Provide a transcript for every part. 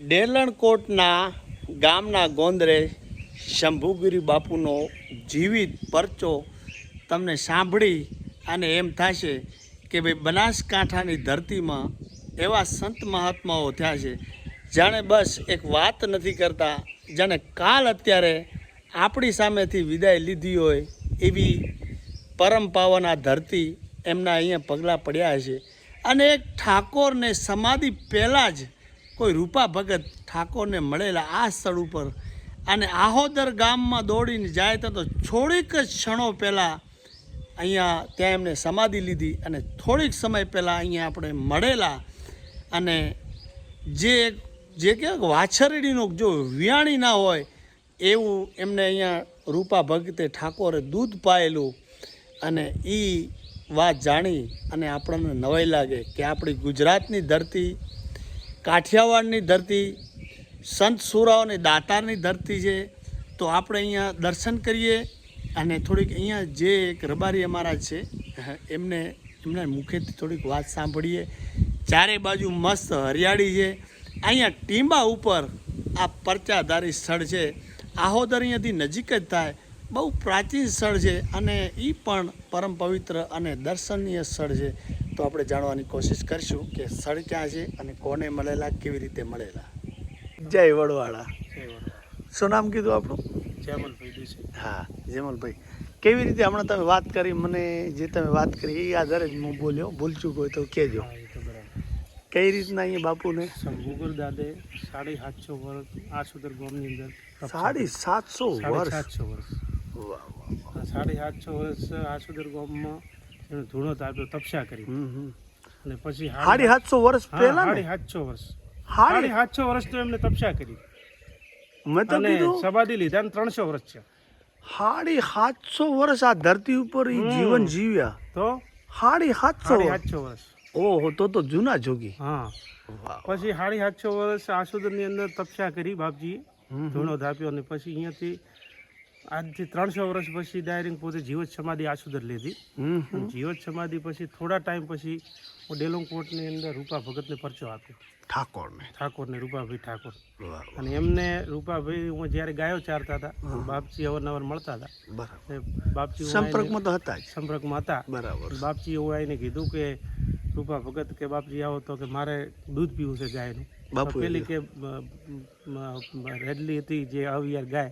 ડેલણકોટના ગામના ગોંદરે શંભુગીરી બાપુનો જીવિત પરચો તમને સાંભળી અને એમ થશે કે ભાઈ બનાસકાંઠાની ધરતીમાં એવા સંત મહાત્માઓ થયા છે. જાણે બસ એક વાત નથી કરતા, જાણે કાલ અત્યારે આપણી સામેથી વિદાય લીધી હોય એવી પરમ પાવન આ ધરતી એમના અહીંયા પગલાં પડ્યા છે અને એક ઠાકોરને સમાધિ પહેલાં જ કોઈ રૂપા ભગત ઠાકોરને મળેલા આ સ્થળ ઉપર અને આહોદર ગામમાં દોડીને જાય તો થોડીક જ ક્ષણો પહેલાં અહીંયા ત્યાં એમને સમાધિ લીધી અને થોડીક સમય પહેલાં અહીંયા આપણે મળેલા અને જે જે કે વાછરડીનો જો વિયાણી ના હોય એવું એમને અહીંયા રૂપા ભગતે ઠાકોરે દૂધ પાયેલું અને એ વાત જાણી અને આપણને નવાઈ લાગે કે આપણી ગુજરાતની ધરતી કાઠિયાવાડની ધરતી, સંત સુરાઓની દાતારની ધરતી છે, તો આપણે અહીંયા દર્શન કરીએ અને થોડીક અહીંયા જે એક રબારી અમારા છે એમને, એમના મુખેથી થોડીક વાત સાંભળીએ. ચારે બાજુ મસ્ત હરિયાળી છે. અહીંયા ટીંબા ઉપર આ પરચાધારી સ્થળ છે. આહોદર અહીંયાથી નજીક જ થાય. બહુ પ્રાચીન સ્થળ છે અને એ પણ પરમ પવિત્ર અને દર્શનીય સ્થળ છે. તો આપણે જાણવાની કોશિશ કરીશું કે સ્થળ ક્યાં છે અને કોને મળેલા કેવી રીતે મળેલા. જય વડવાળા. શું નામ કીધું આપણું? જેમલભાઈ હા જેમલભાઈ. કેવી રીતે હમણાં તમે વાત કરી મને જે તમે વાત કરી એ આધારે જ હું બોલ્યો ભૂલચૂક હોય તો કહેજો. તો બરાબર. કઈ રીતના અહીંયા બાપુને? શંભુગર દાદે સાડી સાતસો વર્ષ આસુદર ગામની અંદર સાડી સાતસો વર્ષ? સાતસો વર્ષ. વાહ વાહ સાડી સાતસો વર્ષ આસુદર ગામમાં એણે ધૂણો તાપ્યો તપસ્યા કરી. અને પછી સાડી સાતસો વર્ષ પહેલા સાડી સાતસો વર્ષ. સાડી સાડી સાતસો વર્ષ તો એમને તપસ્યા કરી. મેં તો કીધું સમાધિ લીધા ને ત્રણસો વર્ષ છે સાડી સાતસો વર્ષ આ ધરતી ઉપર જીવન જીવ્યા. તો? સાડી સાતસો. સાતસો વર્ષ? ઓહો તો તો જૂના જોગી. હા. પછી સાડી સાતસો વર્ષ આસુદરની અંદર તપસ્યા કરી બાપજીએ. ધૂણો ધાપ્યો અને પછી અહીંયાથી આજથી ત્રણસો વર્ષ પછી ડાયરેક્ટ પોતે જીવત સમાધિ આસુદર લીધી. હમ હમ. જીવત સમાધિ પછી થોડા ટાઈમ પછી હું ડેલોંગ કોર્ટની અંદર રૂપા ભગતને પરચો આપ્યો. ઠાકોરને? ઠાકોરને રૂપાભાઈ ઠાકોર. અને એમને રૂપાભાઈ હું જ્યારે ગાયો ચારતા હતા. બાપજી અવારનવાર મળતા હતા. બાપજી સંપર્કમાં તો હતા જ. સંપર્કમાં હતા. બરાબર. બાપજી એવું આવીને કીધું કે રૂપા ભગત કે બાપજી આવો તો કે મારે દૂધ પીવું છે ગાયનું. બાપુ પેલી કે રેડલી હતી જે અવિયાર ગાય.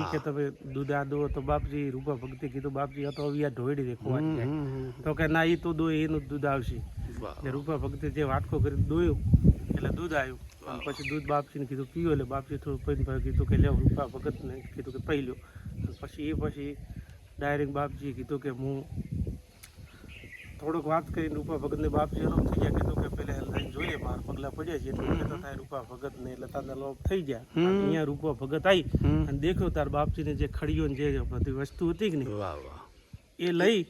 એ કે તમે દૂધ આ દો તો બાપજી રૂપા ભક્તે કીધું બાપજી આ તો અવિયાર ઢોળી દે. તો કે ના એ તો દો એનું દૂધ આવશે. એટલે રૂપા ભગતે જે વાટકો કરી દોયું એટલે દૂધ આવ્યું. અને પછી દૂધ બાપજીને કીધું પીવો એટલે બાપજી થોડું પૈન ભાઈ કીધું કે લે રૂપા ભગતને કીધું કે પી લો પછી એ પછી ડાયરેક્ટ બાપજીએ કીધું કે હું થોડુંક વાત કરીને રૂપા ભગતને બાપ અલોપ થઈ ગયા. કીધું કે પેલા લઈને જોઈએ મારા પગલા પડ્યા છે એટલે કહેતા થાય રૂપા ભગત ને તાના લોપ થઈ ગયા. અહીંયા રૂપા ભગત આવી અને દેખ્યો તાર બાપજીને જે ખડીઓ ને જે બધી વસ્તુ હતી કે નહીં એ લઈ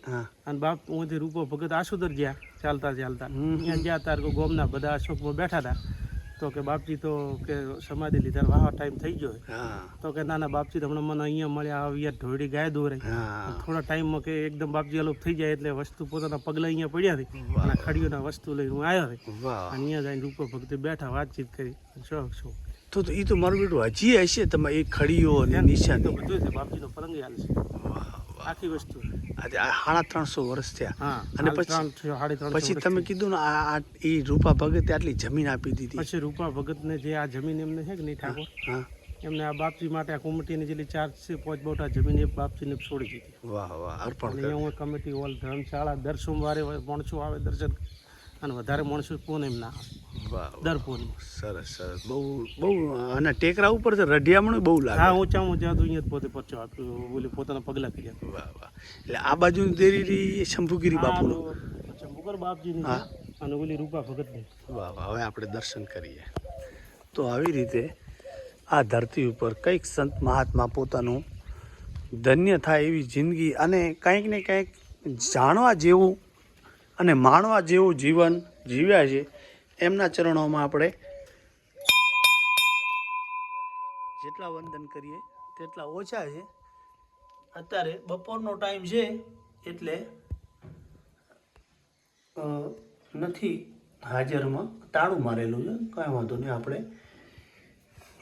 અને બાપ હું રૂપો ભગત આશુદર ગયા ચાલતા ચાલતા. અહીંયા ગયા તાર ગોમના બધા અશોકમાં બેઠા હતા. તો કે બાપજી તો કે સમાધિ લીધા વાહ ટાઈમ થઈ ગયો તો કે નાના બાપજી તો હમણાં મને અહીંયા મળ્યા આવી ઢોળી ગાય દોરે. થોડા ટાઈમમાં કે એકદમ બાપજી અલોપ થઈ જાય એટલે વસ્તુ પોતાના પગલા અહીંયા પડ્યા હતી અને ખડીઓના વસ્તુ લઈને હું આવ્યો હતી અહીંયા જઈને રૂપો ભક્તિ બેઠા વાતચીત કરી. શોખ શું તો તો એ તો મારું બેટું હજી હશે તમે એ ખડીઓ અને નિશાન. બધું છે. બાપજીનો પલંગી હાલ છે. વાહ. આખી વસ્તુ. સાડા ત્રણસો વર્ષ થયા. હા અને પછી- પછી તમે કીધું ને આ એ રૂપા ભગતે આટલી જમીન આપી દીધી. પછી રૂપા ભગતને જે આ જમીન એમને છે કે નહીં ઠાકોર? એમને આ બાપજી માટે આ કમિટીની જેટલી ચાર છે પાંચ બોટા જમીન એ બાપજીને છોડી દીધી. વાહ વાહ અર્પણ હું કમિટી હોલ ધર્મશાળા દર સોમવારે માણસો આવે દર્શન. અને વધારે માણસો પૂનમ ના આવે. દર પૂનમ સરસ સરસ. બહુ બહુ અને ટેકરા ઉપર છે રઢિયામણું બહુ લાગે. હા ઊંચા ઊંચા તો અહીંયા પોતે પરચો આપ્યો બોલે પોતાના પગલા કર્યા વાહ વાહ. એટલે આ બાજુ દેરી શંભુગીરી બાપુનો. શંભુગર બાપજીની હા. અને ઓલી રૂપા ભગતની. વાહ વાહ. હવે આપણે દર્શન કરીએ. તો આવી રીતે આ ધરતી ઉપર કંઈક સંત મહાત્મા પોતાનું ધન્ય થાય એવી જિંદગી અને કંઈક ને કંઈક જાણવા જેવું અને માણવા જેવું જીવન જીવ્યા છે, એમના ચરણોમાં આપણે જેટલા વંદન કરીએ, તેટલા ઓછા છે. અત્યારે બપોરનો ટાઈમ છે એટલે નથી હાજરમાં તાળું મારેલું છે. કાંઈ વાંધો નહીં, આપણે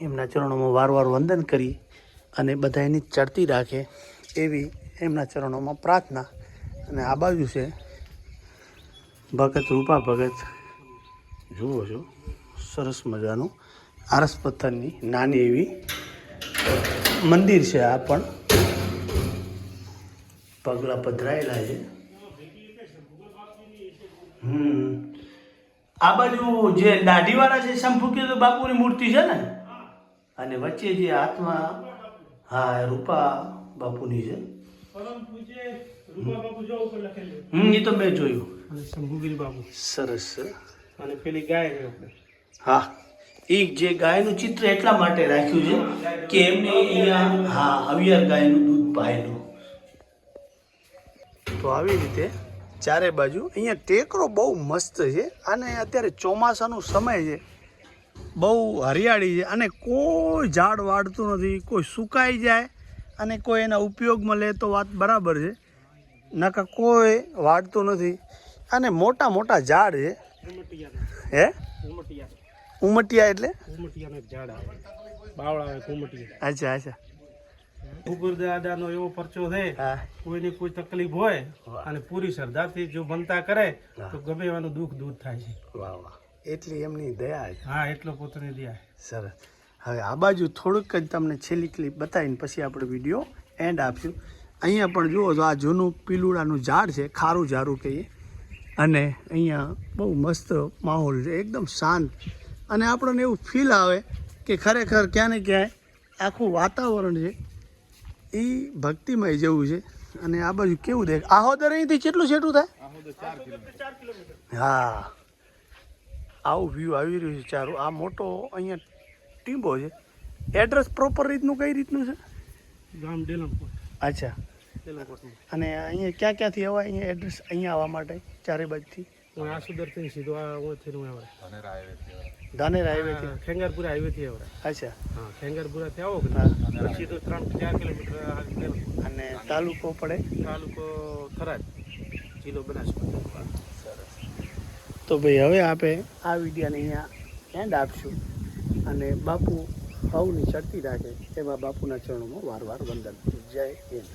એમના ચરણોમાં વારવાર વંદન કરી અને બધા એની ચડતી રાખે એવી એમના ચરણોમાં પ્રાર્થના અને આ બાજુ છે. ભગત રૂપા ભગત. જુઓ છો. સરસ મજાનું. આરસ પથ્થરની નાની એવી મંદિર છે આ પણ. પગલા પધરાયેલા છે. હમ. આ બાજુ જે દાઢીવાળા છે શંભુકી બાપુની મૂર્તિ છે ને? અને વચ્ચે જે હાથમાં હા રૂપા બાપુની છે. પરમ પૂજ્ય રૂપા બાપુ જો ઉપર લખેલું. હમ એ તો મેં જોયું. અને શંભુગીરી બાબુ. સરસ અને પેલી ગાય છે આપણે. હા. એ જે ગાયનું ચિત્ર એટલા માટે રાખ્યું છે કે એમને અહીંયા હા અવિયાર ગાયનું દૂધ પાયેલું. તો આવી રીતે ચારે બાજુ અહીંયા ટેકરો બહુ મસ્ત છે અને અત્યારે ચોમાસાનો સમય છે. બહુ હરિયાળી છે અને કોઈ ઝાડ વાળતું નથી કોઈ સુકાઈ જાય અને કોઈ એના ઉપયોગમાં લે તો વાત બરાબર છે. નકા કોઈ વાળતું નથી. અને મોટા મોટા ઝાડ છે. હે? ઉમટિયા. એટલે? અચ્છા અચ્છા. ઉપર દાદાનો એવો પરચો છે કોઈને કોઈ તકલીફ હોય અને પૂરી શ્રદ્ધાથી જો બનતા કરે તો ગમે એવાનું દુઃખ દૂર થાય છે. વાહ વાહ. એટલી એમની દયા છે. હા એટલો પોતાની દયા સરસ. હવે આ બાજુ થોડુંક જ તમને છેલ્લી ક્લિપ બતાવીને પછી આપણે વીડિયો એન્ડ આપશું. અહીંયા પણ જુઓ તો આ જૂનું પીલુડાનું ઝાડ છે ખારું ઝારું કહીએ. અને અહીંયા બહુ મસ્ત માહોલ છે એકદમ શાંત. અને આપણને એવું ફીલ આવે કે ખરેખર ક્યાં ને ક્યાંય આખું વાતાવરણ છે એ ભક્તિમય જેવું છે. અને આ બાજુ કેવું દેખ આહોદર અહીંથી કેટલું છેટું થાય? હા. આવું વ્યૂ આવી રહ્યું છે ચારું. આ મોટો અહીંયા ટીંબો છે. એડ્રેસ પ્રોપર રીતનું કઈ રીતનું છે? ગામ અચ્છા. અને અહીંયા ક્યાં ક્યાંથી અવાય અહીંયા એડ્રેસ અહીંયા આવવા માટે ચારે બાજુથી? હું આ સુદરથી સીધો આ ઓથી હું આવે ધાનેર હાઈવેથી ખેંગારપુરા હાઈવેથી આવે અચ્છા. હા ખેંગારપુરાથી આવો કે સીધો ત્રણ ચાર કિલોમીટર અને તાલુકો પડે? તાલુકો થરાદ જિલ્લો બનાસકાંઠા. તો ભાઈ હવે આપણે આ વિડિયાને અહીંયા એન્ડ આપશું. અને બાપુ ભાવની ચડતી રાખે. એમાં બાપુના ચરણોમાં વાર વાર વંદન. જય હિન્દ.